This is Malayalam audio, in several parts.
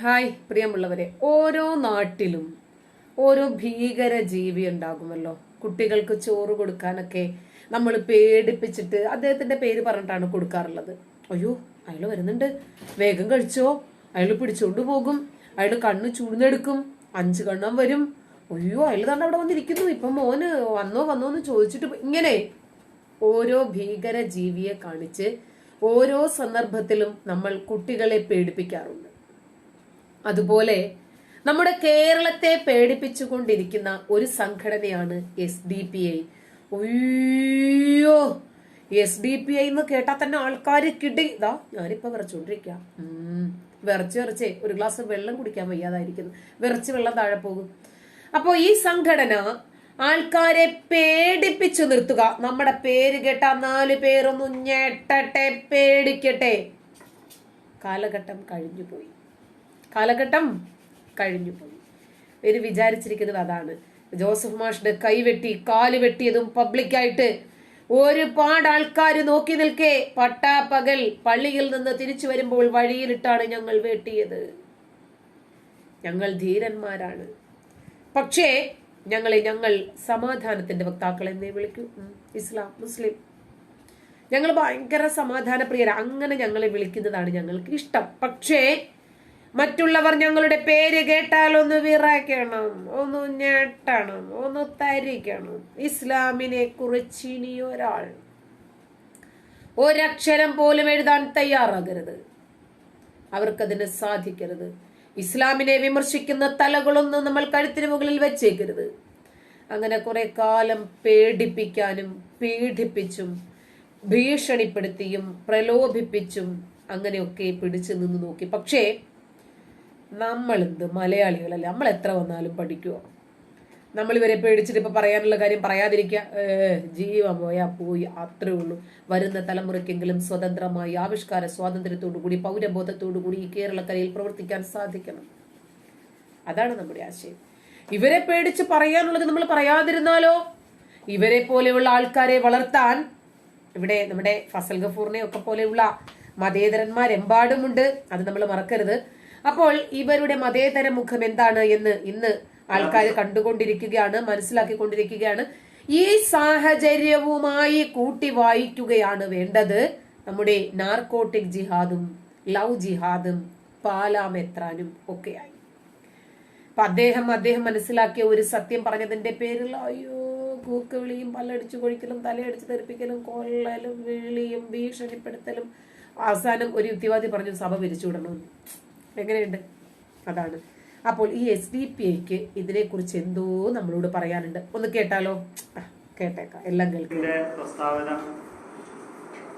ഹായ് പ്രിയമുള്ളവരെ. ഓരോ നാട്ടിലും ഓരോ ഭീകര ജീവി ഉണ്ടാകുമല്ലോ. കുട്ടികൾക്ക് ചോറ് കൊടുക്കാനൊക്കെ നമ്മൾ പേടിപ്പിച്ചിട്ട് അദ്ദേഹത്തിന്റെ പേര് പറഞ്ഞിട്ടാണ് കൊടുക്കാറുള്ളത്. അയ്യോ അയാൾ വരുന്നുണ്ട്. വേഗം കഴിച്ചോ. അയാൾ പിടിച്ചോണ്ട് പോകും. അയാൾ കണ്ണ് ചൂടുന്നെടുക്കും. അഞ്ച് കണ്ണം വരും. അയ്യോ അയാൾ തന്നെ അവിടെ വന്നിരിക്കുന്നു. ഇപ്പൊ മോന് വന്നോ വന്നോ എന്ന് ചോദിച്ചിട്ട് ഇങ്ങനെ ഓരോ ഭീകര ജീവിയെ കാണിച്ച് ഓരോ സന്ദർഭത്തിലും നമ്മൾ കുട്ടികളെ പേടിപ്പിക്കാറുണ്ട്. അതുപോലെ നമ്മുടെ കേരളത്തെ പേടിപ്പിച്ചുകൊണ്ടിരിക്കുന്ന ഒരു സംഘടനയാണ് എസ് ഡി പി ഐ ഒയ്യോ എസ് ഡി പി ഐ എന്ന് കേട്ടാൽ തന്നെ ആൾക്കാർ കിടി. ഇതാ ഞാനിപ്പോ വിറച്ചോണ്ടിരിക്കുക വിറച്ച് വിറച്ചേ. ഒരു ഗ്ലാസ് വെള്ളം കുടിക്കാൻ വയ്യാതായിരിക്കുന്നു. വിറച്ച് വെള്ളം താഴെ പോകും. അപ്പോ ഈ സംഘടന ആൾക്കാരെ പേടിപ്പിച്ചു നിർത്തുക. നമ്മുടെ പേര് കേട്ട നാല് പേരൊന്നും ഞെട്ടട്ടെ പേടിക്കട്ടെ. കാലഘട്ടം കഴിഞ്ഞുപോയി. കാലഘട്ടം കഴിഞ്ഞുപോയി ഇവർ വിചാരിച്ചിരിക്കുന്നത് അതാണ്. ജോസഫ് മാഷിന്റെ കൈവെട്ടി കാൽ വെട്ടിയതും പബ്ലിക്കായിട്ട് ഒരുപാട് ആൾക്കാർ നോക്കി നിൽക്കെ പട്ടാപ്പകൽ പള്ളിയിൽ നിന്ന് തിരിച്ചു വരുമ്പോൾ വഴിയിലിട്ടാണ് ഞങ്ങൾ വെട്ടിയത്. ഞങ്ങൾ ധീരന്മാരാണ്. പക്ഷേ ഞങ്ങളെ ഞങ്ങൾ സമാധാനത്തിന്റെ വക്താക്കൾ എന്നേ വിളിക്കൂ. ഇസ്ലാം മുസ്ലിം. ഞങ്ങൾ ഭയങ്കര സമാധാന പ്രിയര അങ്ങനെ ഞങ്ങളെ വിളിക്കുന്നതാണ് ഞങ്ങൾക്ക് ഇഷ്ടം. പക്ഷേ മറ്റുള്ളവർ ഞങ്ങളുടെ പേര് കേട്ടാൽ ഒന്ന് വിറയ്ക്കണം ഒന്ന് ഞെട്ടണം ഒന്ന് തരിക്കണം. ഇസ്ലാമിനെ കുറിച്ച് ഇനി ഒരാൾ ഒരക്ഷരം പോലും എഴുതാൻ തയ്യാറാകരുത്. അവർക്കതിന് സാധിക്കരുത്. ഇസ്ലാമിനെ വിമർശിക്കുന്ന തലകളൊന്നും നമ്മൾ കഴുത്തിന് മുകളിൽ വെച്ചേക്കരുത്. അങ്ങനെ കുറെ കാലം പേടിപ്പിക്കാനും പീഡിപ്പിച്ചും ഭീഷണിപ്പെടുത്തിയും പ്രലോഭിപ്പിച്ചും അങ്ങനെയൊക്കെ പിടിച്ചു നിന്ന് നോക്കി. പക്ഷേ നമ്മളെന്ത്? മലയാളികളല്ലേ? നമ്മൾ എത്ര വന്നാലും പഠിക്കുമോ നമ്മൾ ഇവരെ പേടിച്ചിട്ട് ഇപ്പം പറയാനുള്ള കാര്യം പറയാതിരിക്കുക ജീവ ജീവൻ പോയാ അത്രേ ഉള്ളൂ. വരുന്ന തലമുറയ്ക്കെങ്കിലും സ്വതന്ത്രമായി ആവിഷ്കാര സ്വാതന്ത്ര്യത്തോടു കൂടി കൂടി ഈ കേരളക്കരയിൽ പ്രവർത്തിക്കാൻ സാധിക്കണം. അതാണ് നമ്മുടെ ആശയം. ഇവരെ പേടിച്ച് പറയാനുള്ളത് നമ്മൾ പറയാതിരുന്നാലോ? ഇവരെ പോലെയുള്ള ആൾക്കാരെ വളർത്താൻ ഇവിടെ നമ്മുടെ ഫസൽ ഗഫൂറിനെ ഒക്കെ പോലെയുള്ള മതേതരന്മാരെമ്പാടുമുണ്ട്. അത് നമ്മൾ മറക്കരുത്. അപ്പോൾ ഇവരുടെ മതേതര മുഖം എന്താണ് എന്ന് ഇന്ന് ആൾക്കാർ കണ്ടുകൊണ്ടിരിക്കുകയാണ് മനസ്സിലാക്കിക്കൊണ്ടിരിക്കുകയാണ്. ഈ സാഹചര്യവുമായി കൂട്ടി വായിക്കുകയാണ് വേണ്ടത് നമ്മുടെ നാർക്കോട്ടിക് ജിഹാദും ലവ് ജിഹാദും പാലാമെത്രാനും ഒക്കെയായി. അപ്പൊ അദ്ദേഹം അദ്ദേഹം മനസ്സിലാക്കിയ ഒരു സത്യം പറഞ്ഞതിന്റെ പേരിൽ അയ്യോ കൂക്ക് വിളിയും പല്ലടിച്ചു കൊഴിക്കലും തലയടിച്ചു തെറിപ്പിക്കലും കൊള്ളലും വിളിയും ഭീഷണിപ്പെടുത്തലും അവസാനം ഒരു യുക്തിവാദി പറഞ്ഞു സഭ പിരിച്ചുവിടണമെന്ന്. എങ്ങനെയുണ്ട്? അതാണ്. അപ്പോൾ ഈ എസ് ഡി പി ഐക്ക് ഇതിനെക്കുറിച്ച് എന്തോ നമ്മളോട് പറയാനുണ്ട്. ഒന്ന് കേട്ടാലോ? കേട്ടേക്കാം. എല്ലാം കേൾക്കാം. പ്രസ്താവന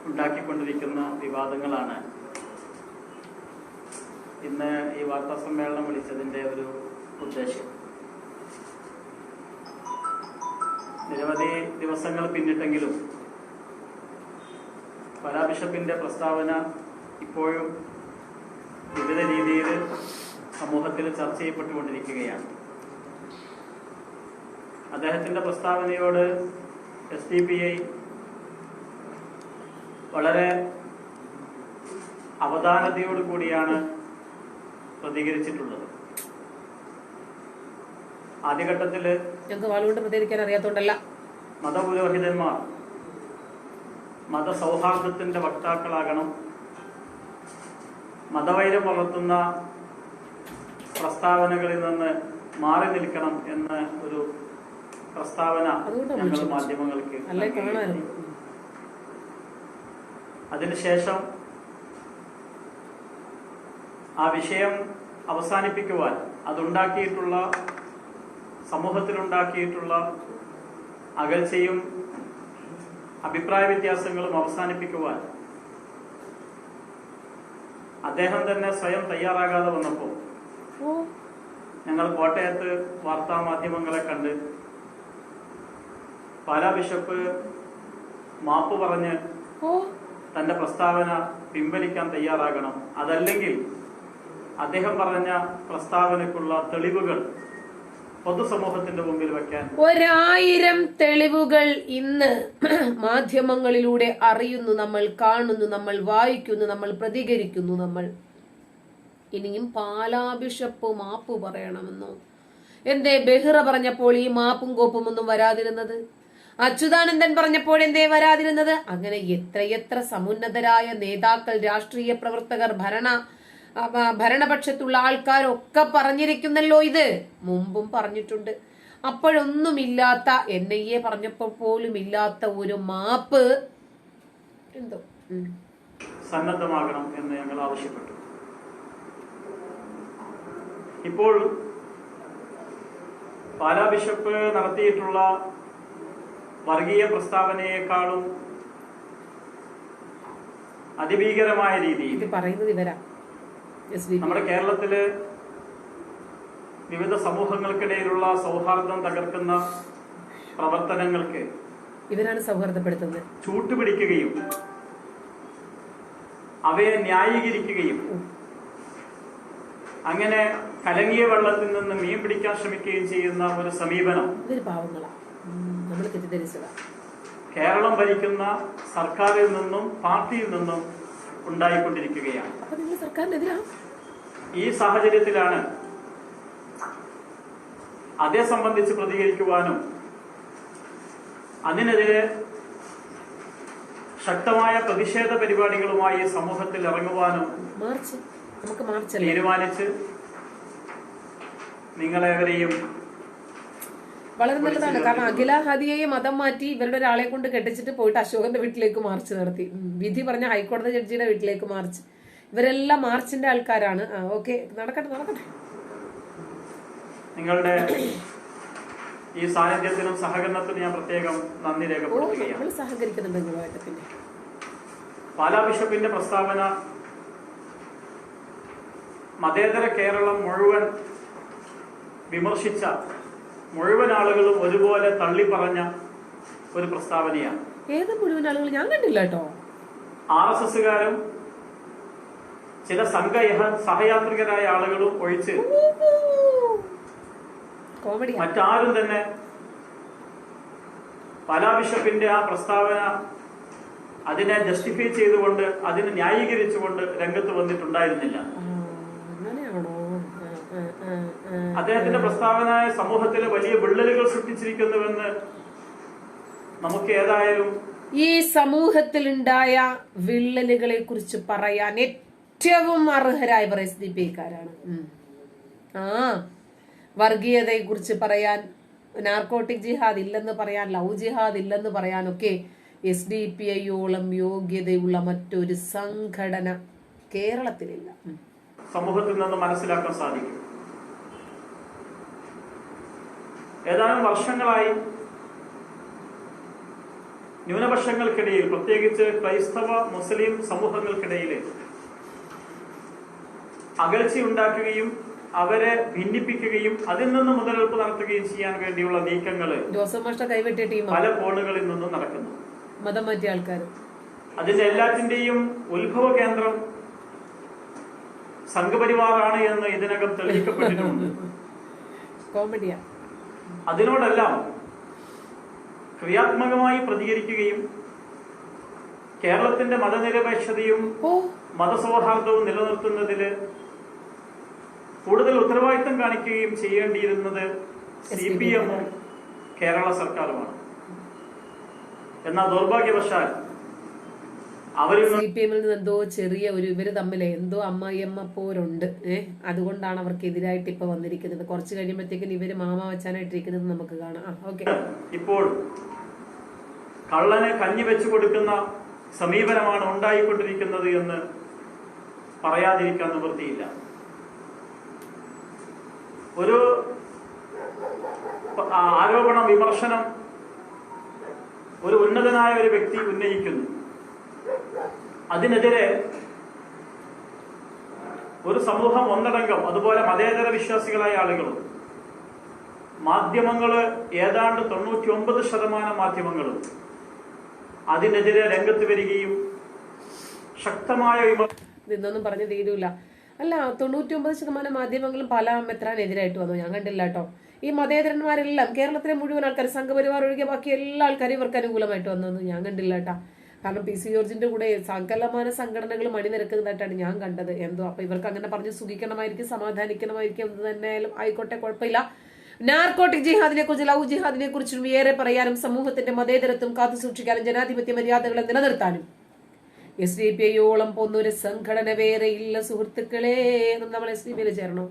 ഉണ്ടാക്കിക്കൊണ്ടിരിക്കുന്ന വിവാദങ്ങളാണ്. ഇന്ന് ഈ വാർത്താ സമ്മേളനം വിളിച്ചതിന്റെ ഒരു ഉദ്ദേശം. നിരവധി ദിവസങ്ങൾ പിന്നിട്ടെങ്കിലും പരാബിഷപ്പിന്റെ പ്രസ്താവന ഇപ്പോഴും വിവിധ രീതിയിൽ സമൂഹത്തിൽ ചർച്ച ചെയ്യപ്പെട്ടുകൊണ്ടിരിക്കുകയാണ്. അദ്ദേഹത്തിന്റെ പ്രസ്താവനയോട് എസ് ഡി പി ഐ വളരെ അവധാനതയോട് കൂടിയാണ് പ്രതികരിച്ചിട്ടുള്ളത്. ആദ്യഘട്ടത്തിൽ പ്രതികരിക്കാൻ അറിയാത്തോണ്ടല്ല. മതപുരോഹിതന്മാർ മതസൗഹാർദ്ദത്തിന്റെ വക്താക്കളാകണം മതവൈരം വളർത്തുന്ന പ്രസ്താവനകളിൽ നിന്ന് മാറി നിൽക്കണം എന്ന ഒരു പ്രസ്താവന ഞങ്ങൾ. മാധ്യമങ്ങൾക്ക് അതിനുശേഷം ആ വിഷയം അവസാനിപ്പിക്കുവാൻ അതുണ്ടാക്കിയിട്ടുള്ള സമൂഹത്തിലുണ്ടാക്കിയിട്ടുള്ള അകൽച്ചയും അഭിപ്രായ വ്യത്യാസങ്ങളും അവസാനിപ്പിക്കുവാൻ അദ്ദേഹം തന്നെ സ്വയം തയ്യാറാകാതെ വന്നപ്പോൾ ഞങ്ങൾ കോട്ടയത്ത് വാർത്താ മാധ്യമങ്ങളെ കണ്ട് പാലാ ബിഷപ്പ് മാപ്പ് പറഞ്ഞ് തന്റെ പ്രസ്താവന പിൻവലിക്കാൻ തയ്യാറാകണം. അതല്ലെങ്കിൽ അദ്ദേഹം പറഞ്ഞ പ്രസ്താവനക്കുള്ള തെളിവുകൾ പൊതുസമൂഹത്തിന്റെ മുമ്പിൽ വെക്കാൻ. ഒരായിരം തെളിവുകൾ ഇന്ന് മാധ്യമങ്ങളിലൂടെ അറിയുന്നു നമ്മൾ കാണുന്നു നമ്മൾ വായിക്കുന്നു നമ്മൾ പ്രതികരിക്കുന്നു നമ്മൾ. ഇനിയും പാലാഭിഷപ്പ് മാപ്പ് പറയണമെന്നോ? എന്തേ ബെഹ്റ പറഞ്ഞപ്പോൾ ഈ മാപ്പും കോപ്പും ഒന്നും വരാതിരുന്നത്? അച്യുതാനന്ദൻ പറഞ്ഞപ്പോൾ എന്തേ വരാതിരുന്നത്? അങ്ങനെ എത്രയെത്ര സമുന്നതരായ നേതാക്കൾ രാഷ്ട്രീയ പ്രവർത്തകർ ഭരണ ഭരണപക്ഷത്തുള്ള ആൾക്കാരൊക്കെ പറഞ്ഞിരിക്കുന്നല്ലോ ഇത്. മുമ്പും പറഞ്ഞിട്ടുണ്ട്. അപ്പോഴൊന്നുമില്ലാത്ത എൻ ഐ എ പറഞ്ഞപ്പോൾ പോലും ഇല്ലാത്ത ഒരു മാപ്പ്. എന്തോ. സന്നദ്ധമാകണം എന്ന് ഞങ്ങൾ ആവശ്യപ്പെട്ടു. ഇപ്പോൾ പാലാ ബിഷപ്പ് നടത്തിയിട്ടുള്ള വർഗീയ പ്രസ്താവനയെക്കാളും അതിഭീകരമായ രീതിയിൽ ഇത് പറയുന്നത് ഇവരാ. നമ്മുടെ കേരളത്തിൽ വിവിധ സമൂഹങ്ങൾക്കിടയിലുള്ള സൗഹാർദ്ദം തകർക്കുന്ന പ്രവർത്തനങ്ങൾക്ക് ഇവരാണ് സൗഹാർദ്ദപ്പെടുത്തുന്നത്. ചൂട്ടുപിടിക്കുകയും അവയെ ന്യായീകരിക്കുകയും അങ്ങനെ കലങ്ങിയ വെള്ളത്തിൽ നിന്ന് മീൻ പിടിക്കാൻ ശ്രമിക്കുകയും ചെയ്യുന്ന ഒരു സമീപനം നമ്മൾ കേരളം ഭരിക്കുന്ന സർക്കാരിൽ നിന്നും പാർട്ടിയിൽ നിന്നും ഉണ്ടായിക്കൊണ്ടിരിക്കുകയാണ്. ഈ സാഹചര്യത്തിലാണ് അതേ സംബന്ധിച്ച് പ്രതികരിക്കുവാനും അതിനെതിരെ ശക്തമായ പ്രതിഷേധ പരിപാടികളുമായി സമൂഹത്തിൽ ഇറങ്ങുവാനും തീരുമാനിച്ച് നിങ്ങളെവരെയും വളരെ നല്ലതാണ്. കാരണം അഖില ഹദിയയെ മതം മാറ്റി ഇവരുടെ ഒരാളെ കൊണ്ട് കെട്ടിച്ചിട്ട് പോയിട്ട് അശോകന്റെ വീട്ടിലേക്ക് മാർച്ച് നടത്തി. വിധി പറഞ്ഞ ഹൈക്കോടതി ജഡ്ജിയുടെ വീട്ടിലേക്ക് മാർച്ച്. ഇവരെല്ലാം മാർച്ചിന്റെ ആൾക്കാരാണ്. ആ ഓക്കെ നടക്കട്ടെ നടക്കട്ടെ. നിങ്ങളുടെ ഈ സാന്നിധ്യത്തിനും സഹകരണത്തിനും ഞാൻ പ്രത്യേകം നന്ദി രേഖപ്പെടുത്തുകയാണ്. സഹകരിക്കുന്നുണ്ട് പാലാ ബിഷപ്പിന്റെ പ്രസ്താവന മതേതര കേരളം മുഴുവൻ വിമർശിച്ച മുഴുവൻ ആളുകളും ഒരുപോലെ തള്ളി പറഞ്ഞ ഒരു പ്രസ്താവനയാണ്. ഏത് മുഴുവൻ ആളുകൾ ഞാൻ കണ്ടില്ല കേട്ടോ. ആർ എസ് എസുകാരും ചില സംഘ സഹയാത്രികരായ ആളുകളും ഒഴിച്ച് മറ്റാരും തന്നെ പാലാ ബിഷപ്പിന്റെ ആ പ്രസ്താവന അതിനെ ജസ്റ്റിഫൈ ചെയ്തുകൊണ്ട് അതിനെ ന്യായീകരിച്ചുകൊണ്ട് രംഗത്ത് വന്നിട്ടുണ്ടായിരുന്നില്ല അങ്ങനെയാണോ ആ, ആ, ആ, ആ. അദ്ദേഹത്തിന്റെ പ്രസ്താവന സമൂഹത്തിലെ വലിയ വിള്ളലുകൾ സൃഷ്ടിച്ചിരിക്കുന്നുവെന്ന് നമുക്ക് ഏതായാലും ഈ സമൂഹത്തിലുണ്ടായ വിള്ളലുകളെ കുറിച്ച് പറയാൻ ഏറ്റവും അർഹരായവർ എസ് ഡി ആ വർഗീയതയെ കുറിച്ച് പറയാൻ നാർക്കോട്ടിക് ജിഹാദ് ഇല്ലെന്ന് പറയാൻ ലവ് ജിഹാദ് ഇല്ലെന്ന് പറയാനൊക്കെ എസ് ഡി പി ഐയോളം യോഗ്യതയുള്ള മറ്റൊരു സംഘടന കേരളത്തിലില്ല. സമൂഹത്തിൽ നിന്ന് മനസ്സിലാക്കാൻ സാധിക്കും. ഏതാനും വർഷങ്ങളായി ന്യൂനപക്ഷങ്ങൾക്കിടയിൽ പ്രത്യേകിച്ച് ക്രൈസ്തവ മുസ്ലിം സമൂഹങ്ങൾക്കിടയിൽ അകൽച്ചയുണ്ടാക്കുകയും അവരെ ഭിന്നിപ്പിക്കുകയും അതിൽ നിന്ന് മുതലെടുപ്പ് നടത്തുകയും ചെയ്യാൻ വേണ്ടിയുള്ള നീക്കങ്ങൾ പല കോണുകളിൽ നിന്നും നടക്കുന്നു. മതം മാറ്റിയ ആൾക്കാർ അതിന്റെ എല്ലാത്തിന്റെയും ഉത്ഭവ കേന്ദ്രം സംഘപരിവാറാണ് എന്ന് ഇതിനകം തെളിയിക്കപ്പെട്ടിട്ടുണ്ട്. കോമഡിയാ. അതിനോടെല്ലാം ക്രിയാത്മകമായി പ്രതികരിക്കുകയും കേരളത്തിന്റെ മതനിരപേക്ഷതയും മതസൗഹാർദ്ദവും നിലനിർത്തുന്നതിൽ കൂടുതൽ ഉത്തരവാദിത്തം കാണിക്കുകയും ചെയ്യേണ്ടിയിരുന്നത് സി പി എമ്മും കേരള സർക്കാരുമാണ്. എന്നാൽ ദൗർഭാഗ്യവശാൽ സി പി എമ്മിൽ നിന്ന് എന്തോ ചെറിയ ഒരു ഇവർ തമ്മിലെ എന്തോ അമ്മയമ്മ പോരുണ്ട് ഏഹ് അതുകൊണ്ടാണ് അവർക്ക് എതിരായിട്ട് ഇപ്പൊ വന്നിരിക്കുന്നത്. കുറച്ച് കഴിയുമ്പോഴത്തേക്കും ഇവർ മാമ വച്ചാനായിട്ടിരിക്കുന്നത് നമുക്ക് കാണാം. ഓക്കെ. ഇപ്പോൾ കള്ളനെ കഞ്ഞി വെച്ചു കൊടുക്കുന്ന സമീപനമാണ് ഉണ്ടായിക്കൊണ്ടിരിക്കുന്നത് എന്ന് പറയാതിരിക്കാൻ നിവൃത്തിയില്ല. ഒരു ആരോപണ വിമർശനം ഒരു ഉന്നതനായ ഒരു വ്യക്തി ഉന്നയിക്കുന്നു. അതിനെതിരെ ഒരു സമൂഹം ഒന്നടങ്കം അതുപോലെ മതേതര വിശ്വാസികളായ ആളുകളും മാധ്യമങ്ങൾ ഏതാണ്ട് തൊണ്ണൂറ്റി ഒമ്പത് ശതമാനം മാധ്യമങ്ങളും അതിനെതിരെ രംഗത്ത് വരികയും ശക്തമായ ഇതൊന്നും പറഞ്ഞു തീരൂല. അല്ല തൊണ്ണൂറ്റി ഒമ്പത് ശതമാനം മാധ്യമങ്ങളും പല മെത്രാനെതിരായിട്ട് വന്നു. ഞാൻ കണ്ടില്ല കേട്ടോ. ഈ മതേതരന്മാരെല്ലാം കേരളത്തിലെ മുഴുവൻ ആൾക്കാർ സംഘപരിവാർ ഒഴികെ ബാക്കി എല്ലാ ആൾക്കാരും ഇവർക്ക് അനുകൂലമായിട്ട് വന്നു ഞാൻ കണ്ടില്ല കേട്ടാ. കാരണം പി സി ജോർജിന്റെ കൂടെ സകലമാന സംഘടനകൾ മണിനിരക്കുന്നതായിട്ടാണ് ഞാൻ കണ്ടത്. എന്തോ അപ്പൊ ഇവർക്ക് അങ്ങനെ പറഞ്ഞ് സുഖിക്കണമായിരിക്കും സമാധാനിക്കണമായിരിക്കും എന്ത് തന്നെയായാലും ആയിക്കോട്ടെ കുഴപ്പമില്ല. നാർക്കോട്ടിക് ജിഹാദിനെ കുറിച്ച് ലവ് ജിഹാദിനെ കുറിച്ചും ഏറെ പറയാനും സമൂഹത്തിന്റെ മതേതരത്വം കാത്തു സൂക്ഷിക്കാനും ജനാധിപത്യ മര്യാദകളെ നിലനിർത്താനും. എസ് ഡി പി ഐയോളം പോന്നൊരു സംഘടന വേറെ ഇല്ല സുഹൃത്തുക്കളെ നമ്മൾ എസ് ഡി പിയിൽ ചേരണം.